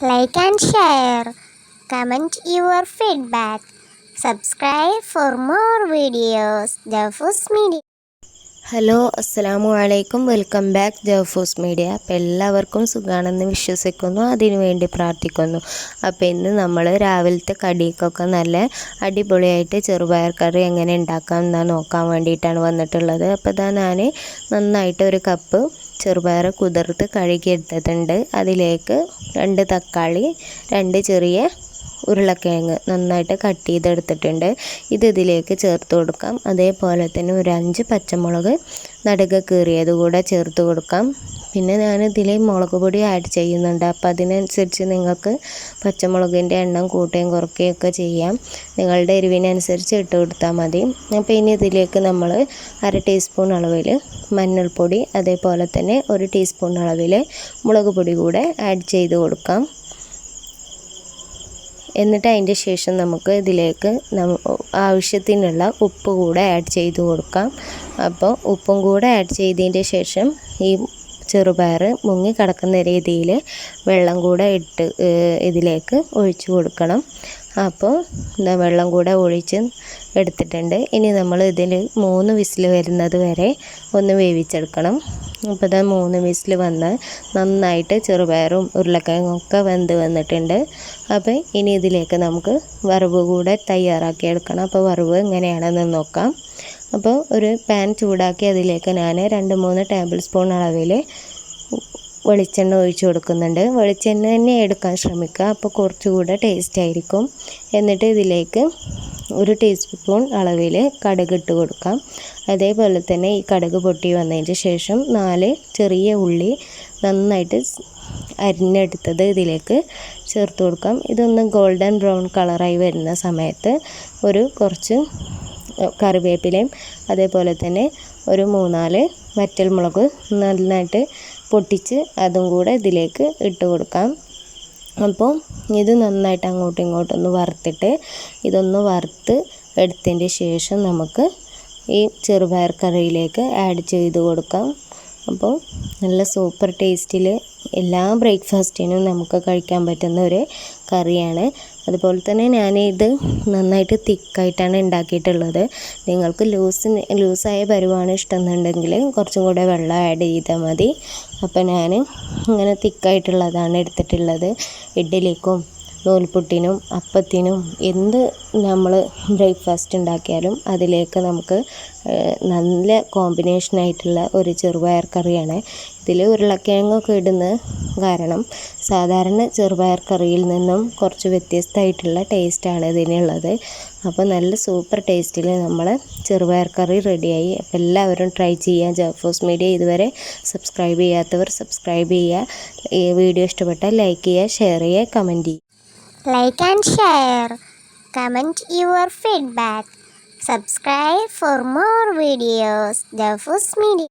like and share. Comment your feedback. Subscribe for more videos. The Media. Hello അസ്സലാമു അലൈക്കും. Welcome back Jofos Media. അപ്പം എല്ലാവർക്കും സുഖമാണെന്ന് വിശ്വസിക്കുന്നു. അതിനുവേണ്ടി പ്രാർത്ഥിക്കുന്നു. അപ്പോൾ ഇന്ന് നമ്മൾ രാവിലത്തെ കടിക്കൊക്കെ നല്ല അടിപൊളിയായിട്ട് ചെറുപയർ കറി എങ്ങനെ ഉണ്ടാക്കാം എന്നാ നോക്കാൻ വേണ്ടിയിട്ടാണ് വന്നിട്ടുള്ളത്. അപ്പോൾ ഇതാ ഞാൻ നന്നായിട്ട് ഒരു കപ്പ് ചെറുപയർ കുതിർത്ത് കഴുകിയെടുത്തിട്ടുണ്ട്. അതിലേക്ക് രണ്ട് തക്കാളി രണ്ട് ചെറിയ ഉരുളക്കിഴങ്ങ് നന്നായിട്ട് കട്ട് ചെയ്തെടുത്തിട്ടുണ്ട്. ഇത് ഇതിലേക്ക് ചേർത്ത് കൊടുക്കാം. അതേപോലെ തന്നെ ഒരു അഞ്ച് പച്ചമുളക് നടുക കീറിയത് കൂടെ ചേർത്ത് കൊടുക്കാം. പിന്നെ ഞാൻ ഇതിൽ മുളക് പൊടി ആഡ് ചെയ്യുന്നുണ്ട്. അപ്പോൾ അതിനനുസരിച്ച് നിങ്ങൾക്ക് പച്ചമുളകിന്റെ എണ്ണം കൂട്ടുകയും കുറയ്ക്കുകയും ഒക്കെ ചെയ്യാം. നിങ്ങളുടെ എരിവിനനുസരിച്ച് ഇട്ട് കൊടുത്താൽ മതി. അപ്പോൾ ഇനി ഇതിലേക്ക് നമ്മൾ അര ടീസ്പൂൺ അളവിൽ മഞ്ഞൾപ്പൊടി അതേപോലെ തന്നെ ഒരു ടീസ്പൂൺ അളവിൽ മുളക് പൊടി കൂടെ ആഡ് ചെയ്ത് കൊടുക്കാം. എന്നിട്ട് അതിന്റെ ശേഷം നമുക്ക് ഇതിലേക്ക് ആവശ്യത്തിനുള്ള ഉപ്പ് കൂടെ ആഡ് ചെയ്ത് കൊടുക്കാം. അപ്പോൾ ഉപ്പും കൂടെ ആഡ് ചെയ്തതിന്റെ ശേഷം ഈ ചെറുപയർ മുങ്ങി കിടക്കുന്ന രീതിയിൽ വെള്ളം കൂടെ ഇട്ട് ഇതിലേക്ക് ഒഴിച്ച് കൊടുക്കണം. അപ്പോൾ എന്താ വെള്ളം കൂടെ ഒഴിച്ച് എടുത്തിട്ടുണ്ട്. ഇനി നമ്മൾ ഇതിൽ മൂന്ന് വിസിൽ വരുന്നത് വരെ ഒന്ന് വേവിച്ചെടുക്കണം. അപ്പോൾ ഇതാ മൂന്ന് വിസിൽ വന്ന് നന്നായിട്ട് ചെറുപയറും ഉരുളക്കിഴങ്ങും ഒക്കെ വെന്ത് വന്നിട്ടുണ്ട്. അപ്പോൾ ഇനി ഇതിലേക്ക് നമുക്ക് വറവ് കൂടെ തയ്യാറാക്കി എടുക്കണം. അപ്പോൾ വറവ് എങ്ങനെയാണെന്ന് നോക്കാം. അപ്പോൾ ഒരു പാൻ ചൂടാക്കി അതിലേക്ക് ഞാൻ രണ്ട് മൂന്ന് ടേബിൾ സ്പൂൺ അളവിൽ വെളിച്ചെണ്ണ ഒഴിച്ചു കൊടുക്കുന്നുണ്ട്. വെളിച്ചെണ്ണ തന്നെ എടുക്കാൻ ശ്രമിക്കുക. അപ്പോൾ കുറച്ചുകൂടെ ടേസ്റ്റ് ആയിരിക്കും. എന്നിട്ട് ഇതിലേക്ക് ഒരു ടീസ്പൂൺ അളവിൽ കടുക് ഇട്ട് കൊടുക്കാം. അതേപോലെ തന്നെ ഈ കടുക് പൊട്ടി വന്നതിന് ശേഷം നാല് ചെറിയ ഉള്ളി നന്നായിട്ട് അരിഞ്ഞെടുത്തത് ഇതിലേക്ക് ചേർത്ത് കൊടുക്കാം. ഇതൊന്ന് ഗോൾഡൻ ബ്രൗൺ കളറായി വരുന്ന സമയത്ത് ഒരു കുറച്ച് കറിവേപ്പിലയും അതേപോലെ തന്നെ ഒരു മൂന്നാൽ വറ്റൽമുളക് നന്നായിട്ട് പൊട്ടിച്ച് അതും കൂടെ ഇതിലേക്ക് ഇട്ട് കൊടുക്കാം. അപ്പോൾ ഇത് നന്നായിട്ട് അങ്ങോട്ടും ഇങ്ങോട്ടും ഒന്ന് വറുത്തിട്ട് ഇതൊന്ന് വറുത്ത് എടുത്തതിന്റെ ശേഷം നമുക്ക് ഈ ചെറുപയർ കറിയിലേക്ക് ആഡ് ചെയ്ത് കൊടുക്കാം. അപ്പോൾ നല്ല സൂപ്പർ ടേസ്റ്റിൽ എല്ലാ ബ്രേക്ക്ഫാസ്റ്റിനും നമുക്ക് കഴിക്കാൻ പറ്റുന്ന ഒരു കറിയാണ്. അതുപോലെ തന്നെ ഞാൻ ഇത് നന്നായിട്ട് തിക്കായിട്ടാണ് ഉണ്ടാക്കിയിട്ടുള്ളത്. നിങ്ങൾക്ക് ലൂസ് ലൂസായ പരുവാണ് ഇഷ്ടമെന്നുണ്ടെങ്കിൽ കുറച്ചും കൂടെ വെള്ളം ആഡ് ചെയ്താൽ മതി. അപ്പോൾ ഞാൻ ഇങ്ങനെ തിക്കായിട്ടുള്ളതാണ് എടുത്തിട്ടുള്ളത്. ഇഡ്ഡലിക്കും നൂൽപുട്ടിനും അപ്പത്തിനും എന്ത് നമ്മൾ ബ്രേക്ക്ഫാസ്റ്റ് ഉണ്ടാക്കിയാലും അതിലേക്ക് നമുക്ക് നല്ല കോമ്പിനേഷനായിട്ടുള്ള ഒരു ചെറുപയർ കറിയാണ്. ഇതിൽ ഉരുളക്കിഴങ്ങൊക്കെ ഇടുന്ന കാരണം സാധാരണ ചെറുപയർ കറിയിൽ നിന്നും കുറച്ച് വ്യത്യസ്തമായിട്ടുള്ള ടേസ്റ്റാണ് ഇതിനുള്ളത്. അപ്പോൾ നല്ല സൂപ്പർ ടേസ്റ്റിൽ നമ്മൾ ചെറുപയർ കറി റെഡിയായി അപ്പോൾ എല്ലാവരും ട്രൈ ചെയ്യാം ജോഫോസ് മീഡിയ ഇതുവരെ സബ്സ്ക്രൈബ് ചെയ്യാത്തവർ സബ്സ്ക്രൈബ് ചെയ്യുക. ഈ വീഡിയോ ഇഷ്ടപ്പെട്ടാൽ ലൈക്ക് ചെയ്യുക ഷെയർ ചെയ്യുക കമന്റ് ചെയ്യുക. Like and share. Comment your feedback. Subscribe for more videos. The Media.